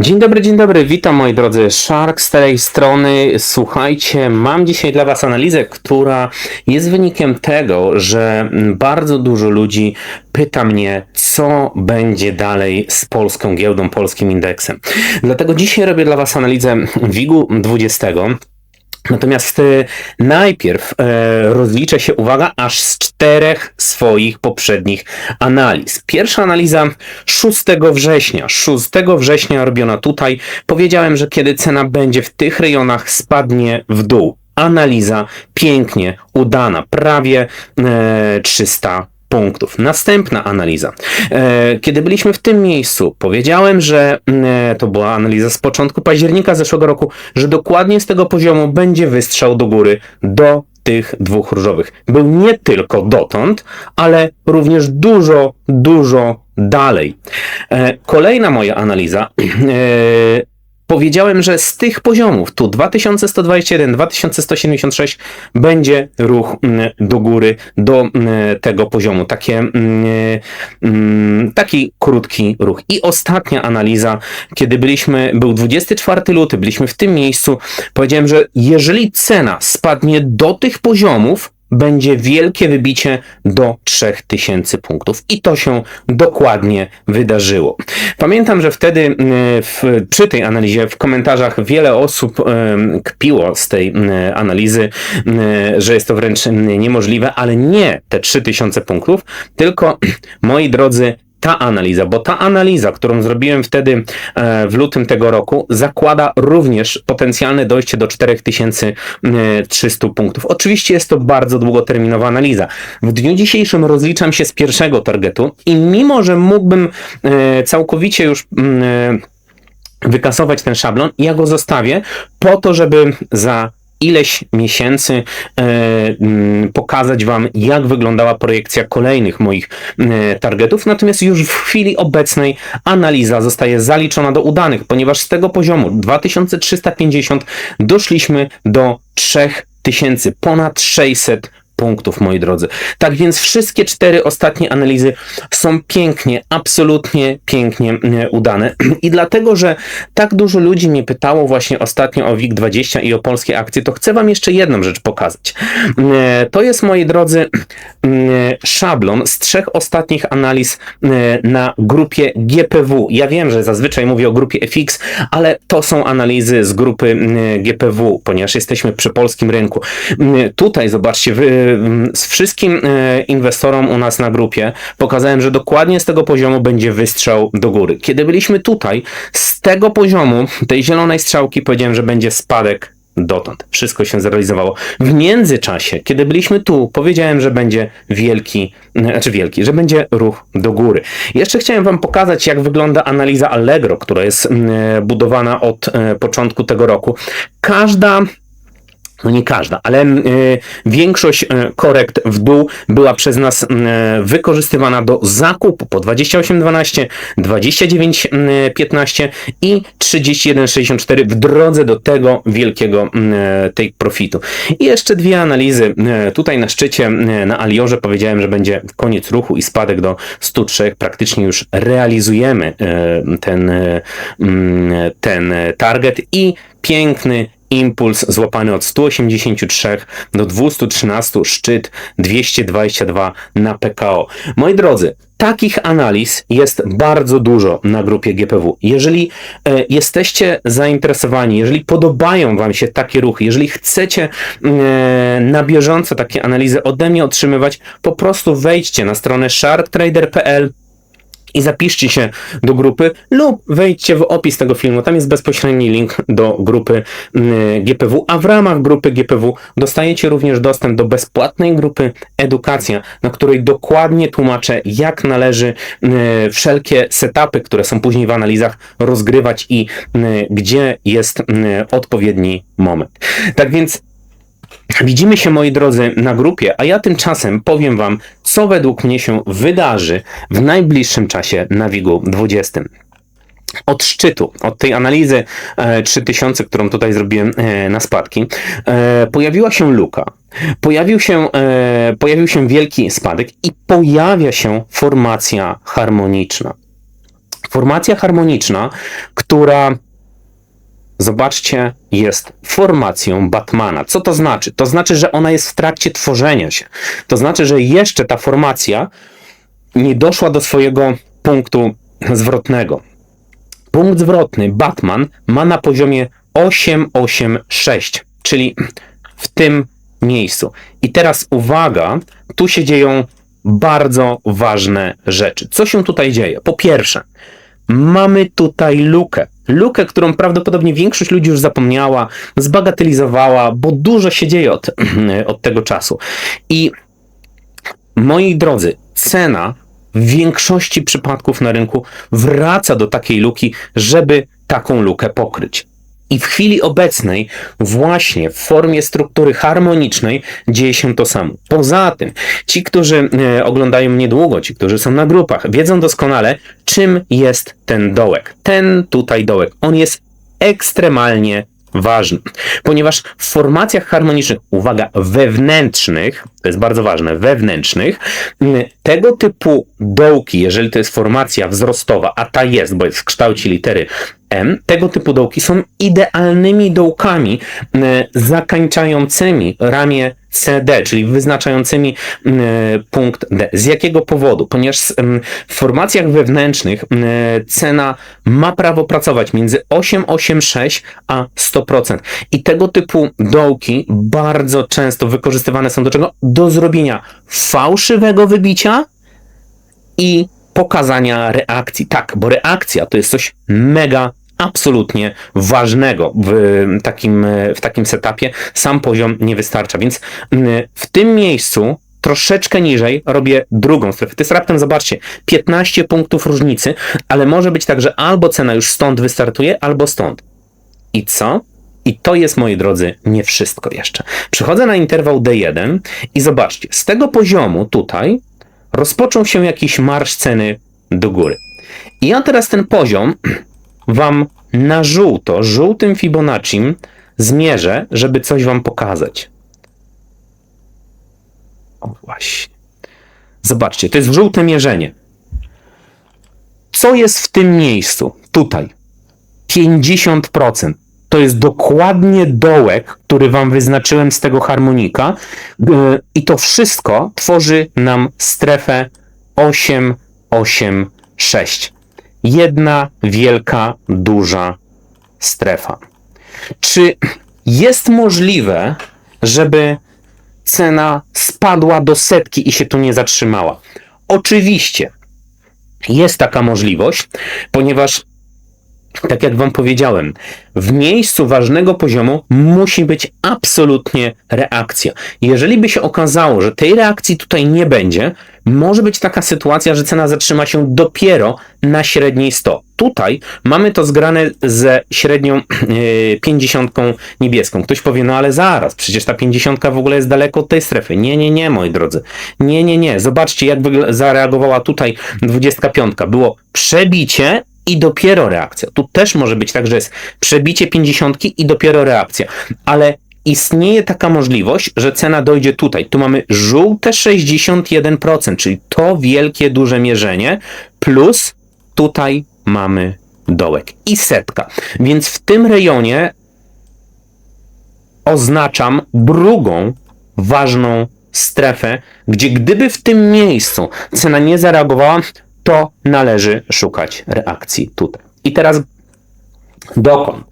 Dzień dobry, dzień dobry, witam moi drodzy. Shark z tej strony. Słuchajcie, mam dzisiaj dla Was analizę, która jest wynikiem tego, że bardzo dużo ludzi pyta mnie, co będzie dalej z polską giełdą, polskim indeksem. Dlatego dzisiaj robię dla Was analizę WIG-u 20. Natomiast e, najpierw e, rozliczę się, uwaga, aż z czterech swoich poprzednich analiz. Pierwsza analiza 6 września. 6 września robiona tutaj. Powiedziałem, że kiedy cena będzie w tych rejonach, spadnie w dół. Analiza pięknie udana, prawie e, 300 punktów. Następna analiza. E, Kiedy byliśmy w tym miejscu, powiedziałem, że e, to była analiza z początku października zeszłego roku, że dokładnie z tego poziomu będzie wystrzał do góry do tych dwóch różowych. Był nie tylko dotąd, ale również dużo, dużo dalej. E, Kolejna moja analiza. Powiedziałem, że z tych poziomów, tu 2121, 2176, będzie ruch mm, do góry, do mm, tego poziomu. Takie, mm, taki krótki ruch. I ostatnia analiza, kiedy byliśmy, był 24 luty, byliśmy w tym miejscu, powiedziałem, że jeżeli cena spadnie do tych poziomów, będzie wielkie wybicie do 3000 punktów. I to się dokładnie wydarzyło. Pamiętam, że wtedy e, w, przy tej analizie w komentarzach wiele osób e, kpiło z tej e, analizy, że jest to wręcz niemożliwe, ale nie te 3000 punktów, tylko moi drodzy, ta analiza, bo ta analiza, którą zrobiłem wtedy e, w lutym tego roku, zakłada również potencjalne dojście do 4300 punktów. Oczywiście jest to bardzo długoterminowa analiza. W dniu dzisiejszym rozliczam się z pierwszego targetu i mimo, że mógłbym e, całkowicie już mm, e, wykasować ten szablon, ja go zostawię po to, żeby za ileś miesięcy e, mm, pokazać Wam, jak wyglądała projekcja kolejnych moich e, targetów. Natomiast już w chwili obecnej analiza zostaje zaliczona do udanych, ponieważ z tego poziomu 2350 doszliśmy do 3000, ponad 600 punktów, moi drodzy. Tak więc wszystkie cztery ostatnie analizy są pięknie, absolutnie pięknie e, udane. I dlatego, że tak dużo ludzi mnie pytało właśnie ostatnio o WIG20 i o polskie akcje, to chcę Wam jeszcze jedną rzecz pokazać. E, To jest, moi drodzy, e, szablon z trzech ostatnich analiz e, na grupie GPW. Ja wiem, że zazwyczaj mówię o grupie FX, ale to są analizy z grupy GPW, ponieważ jesteśmy przy polskim rynku. Tutaj, zobaczcie, wy, z wszystkim e, inwestorom u nas na grupie pokazałem, że dokładnie z tego poziomu będzie wystrzał do góry. Kiedy byliśmy tutaj, z tego poziomu, tej zielonej strzałki, powiedziałem, że będzie spadek dotąd. Wszystko się zrealizowało. W międzyczasie, kiedy byliśmy tu, powiedziałem, że będzie wielki, znaczy wielki, że będzie ruch do góry. Jeszcze chciałem Wam pokazać, jak wygląda analiza Allegro, która jest mm, budowana od e, początku tego roku. Każda no nie każda, ale e, większość e, korekt w dół była przez nas e, wykorzystywana do zakupu po 28,12, 29,15 i 31,64 w drodze do tego wielkiego e, tej profitu. I jeszcze dwie analizy. Tutaj na szczycie, na Aliorze powiedziałem, że będzie koniec ruchu i spadek do 103. Praktycznie już realizujemy ten, mm, ten target i piękny impuls złapany od 183 do 213, szczyt 222 na PKO. Moi drodzy, takich analiz jest bardzo dużo na grupie GPW. Jeżeli e, jesteście zainteresowani, jeżeli podobają Wam się takie ruchy, jeżeli chcecie e, na bieżąco takie analizy ode mnie otrzymywać, po prostu wejdźcie na stronę sharktrader.pl i zapiszcie się do grupy lub wejdźcie w opis tego filmu. Tam jest bezpośredni link do grupy mm, GPW, a w ramach grupy GPW dostajecie również dostęp do bezpłatnej grupy Edukacja, na której dokładnie tłumaczę, jak należy mm, wszelkie setupy, które są później w analizach, rozgrywać i mm, gdzie jest odpowiedni moment. Tak więc Widzimy się, moi drodzy, na grupie, a ja tymczasem powiem Wam, co według mnie się wydarzy w najbliższym czasie na WIG-u 20. Od szczytu, od tej analizy e, 3000, którą tutaj zrobiłem e, na spadki, e, pojawiła się luka. Pojawił się, e, pojawił się wielki spadek i pojawia się formacja harmoniczna Formacja harmoniczna, która zobaczcie, jest formacją Batmana. Co to znaczy? To znaczy, że ona jest w trakcie tworzenia się. To znaczy, że jeszcze ta formacja nie doszła do swojego punktu zwrotnego. Punkt zwrotny Batman ma na poziomie 886, czyli w tym miejscu. I teraz uwaga, tu się dzieją bardzo ważne rzeczy. Co się tutaj dzieje? Po pierwsze, mamy tutaj lukę. Lukę, którą prawdopodobnie większość ludzi już zapomniała, zbagatelizowała, bo dużo się dzieje od, od tego czasu. I moi drodzy, cena w większości przypadków na rynku wraca do takiej luki, żeby taką lukę pokryć. I w chwili obecnej, właśnie w formie struktury harmonicznej, dzieje się to samo. Poza tym, ci, którzy e, oglądają mnie długo, ci, którzy są na grupach, wiedzą doskonale, czym jest ten dołek. Ten tutaj dołek. On jest ekstremalnie ważny, ponieważ w formacjach harmonicznych, uwaga, wewnętrznych, to jest bardzo ważne, wewnętrznych, tego typu dołki, jeżeli to jest formacja wzrostowa, a ta jest, bo jest w kształcie litery M, tego typu dołki są idealnymi dołkami mm, zakańczającymi ramię CD, czyli wyznaczającymi mm, punkt D. Z jakiego powodu? Ponieważ w formacjach wewnętrznych cena ma prawo pracować między 8,86 a 100%. I tego typu dołki bardzo często wykorzystywane są do czego? Do zrobienia fałszywego wybicia i pokazania reakcji. Tak, bo reakcja to jest coś mega absolutnie ważnego w takim, w takim setupie. Sam poziom nie wystarcza, więc w tym miejscu troszeczkę niżej robię drugą strefę. To jest raptem, zobaczcie, 15 punktów różnicy, ale może być tak, że albo cena już stąd wystartuje, albo stąd. I co? I to jest, moi drodzy, nie wszystko jeszcze. Przychodzę na interwał D1 i zobaczcie, z tego poziomu tutaj rozpoczął się jakiś marsz ceny do góry. I ja teraz ten poziom wam na żółto, żółtym Fibonacci zmierzę, żeby coś wam pokazać. O właśnie. Zobaczcie, to jest żółte mierzenie. Co jest w tym miejscu? Tutaj. 50% to jest dokładnie dołek, który Wam wyznaczyłem z tego harmonika e, i to wszystko tworzy nam strefę 8, 8, 6. Jedna wielka, duża strefa. Czy jest możliwe, żeby cena spadła do setki i się tu nie zatrzymała? Oczywiście. Jest taka możliwość, ponieważ tak jak Wam powiedziałem, w miejscu ważnego poziomu musi być absolutnie reakcja. Jeżeli by się okazało, że tej reakcji tutaj nie będzie, może być taka sytuacja, że cena zatrzyma się dopiero na średniej 100. Tutaj mamy to zgrane ze średnią yy, 50 niebieską. Ktoś powie, no ale zaraz, przecież ta 50 w ogóle jest daleko od tej strefy. Nie, nie, nie, moi drodzy. Nie, nie, nie. Zobaczcie, jak zareagowała tutaj 25. Było przebicie i dopiero reakcja. Tu też może być tak, że jest przebicie 50 i dopiero reakcja, ale istnieje taka możliwość, że cena dojdzie tutaj. Tu mamy żółte 61%, czyli to wielkie, duże mierzenie, plus tutaj mamy dołek i setka. Więc w tym rejonie oznaczam drugą ważną strefę, gdzie gdyby w tym miejscu cena nie zareagowała, to należy szukać reakcji tutaj. I teraz dokąd?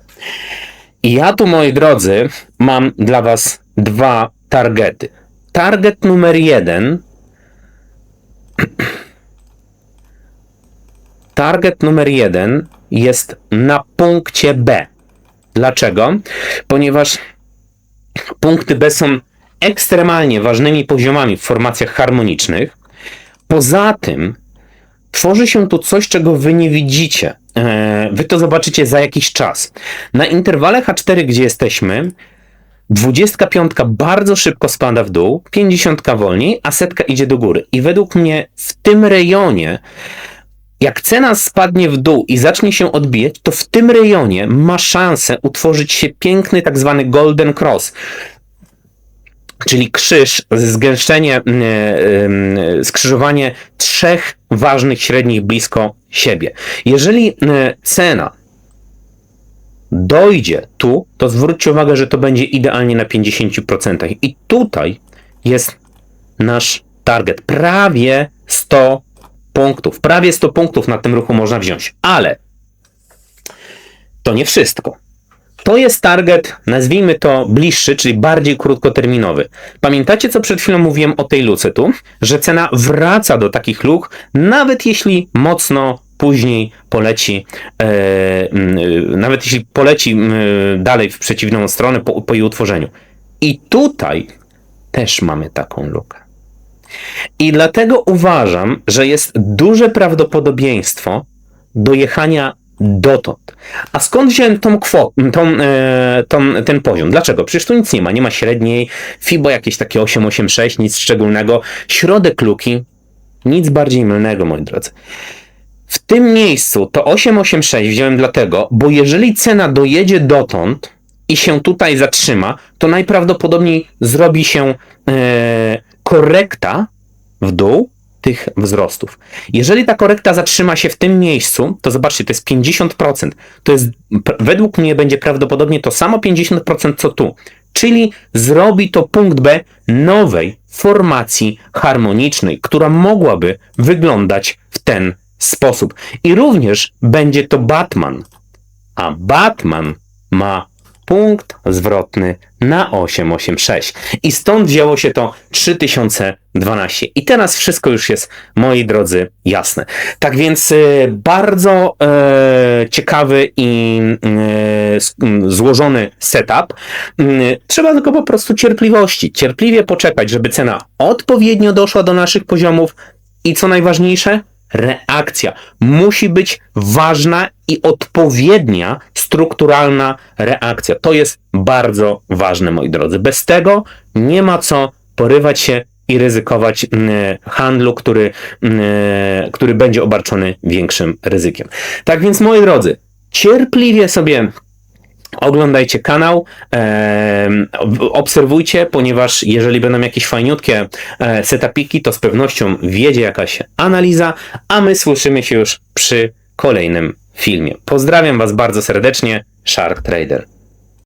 I ja tu, moi drodzy, mam dla Was dwa targety. Target numer jeden. Target numer jeden jest na punkcie B. Dlaczego? Ponieważ punkty B są ekstremalnie ważnymi poziomami w formacjach harmonicznych. Poza tym Tworzy się tu coś, czego wy nie widzicie. E, wy to zobaczycie za jakiś czas. Na interwale H4, gdzie jesteśmy, 25 bardzo szybko spada w dół, 50 wolniej, a setka idzie do góry. I według mnie w tym rejonie, jak cena spadnie w dół i zacznie się odbijać, to w tym rejonie ma szansę utworzyć się piękny tak zwany golden cross. czyli krzyż, zgęszczenie, mm, mm, skrzyżowanie trzech ważnych średnich blisko siebie. Jeżeli mm, cena dojdzie tu, to zwróćcie uwagę, że to będzie idealnie na 50%. I tutaj jest nasz target. Prawie 100 punktów. Prawie 100 punktów na tym ruchu można wziąć. Ale to nie wszystko. To jest target, nazwijmy to bliższy, czyli bardziej krótkoterminowy. Pamiętacie, co przed chwilą mówiłem o tej luce tu? Że cena wraca do takich luk, nawet jeśli mocno później poleci, e, mm, nawet jeśli poleci mm, dalej w przeciwną stronę po, po jej utworzeniu. I tutaj też mamy taką lukę. I dlatego uważam, że jest duże prawdopodobieństwo dojechania dotąd. A skąd wziąłem tą kwotę, tą, e, tą, ten poziom? Dlaczego? Przecież tu nic nie ma. Nie ma średniej, FIBO jakieś takie 886, nic szczególnego. Środek luki, nic bardziej mylnego, moi drodzy. W tym miejscu to 886 wziąłem dlatego, bo jeżeli cena dojedzie dotąd i się tutaj zatrzyma, to najprawdopodobniej zrobi się e, korekta w dół tych wzrostów. Jeżeli ta korekta zatrzyma się w tym miejscu, to zobaczcie, to jest 50%. To jest, według mnie będzie prawdopodobnie to samo 50% co tu. Czyli zrobi to punkt B nowej formacji harmonicznej, która mogłaby wyglądać w ten sposób. I również będzie to Batman. A Batman ma punkt zwrotny na 886. I stąd wzięło się to 3012. I teraz wszystko już jest, moi drodzy, jasne. Tak więc e, bardzo e, ciekawy i e, s- m, złożony setup. Mm, Trzeba tylko po prostu cierpliwości. Cierpliwie poczekać, żeby cena odpowiednio doszła do naszych poziomów i co najważniejsze, reakcja musi być ważna i odpowiednia, strukturalna reakcja. To jest bardzo ważne, moi drodzy. Bez tego nie ma co porywać się i ryzykować mm, handlu, który, mm, który będzie obarczony większym ryzykiem. Tak więc, moi drodzy, cierpliwie sobie Oglądajcie kanał, obserwujcie, ponieważ jeżeli będą jakieś fajniutkie e, setupiki, to z pewnością wiedzie jakaś analiza, a my słyszymy się już przy kolejnym filmie. Pozdrawiam Was bardzo serdecznie, Shark Trader.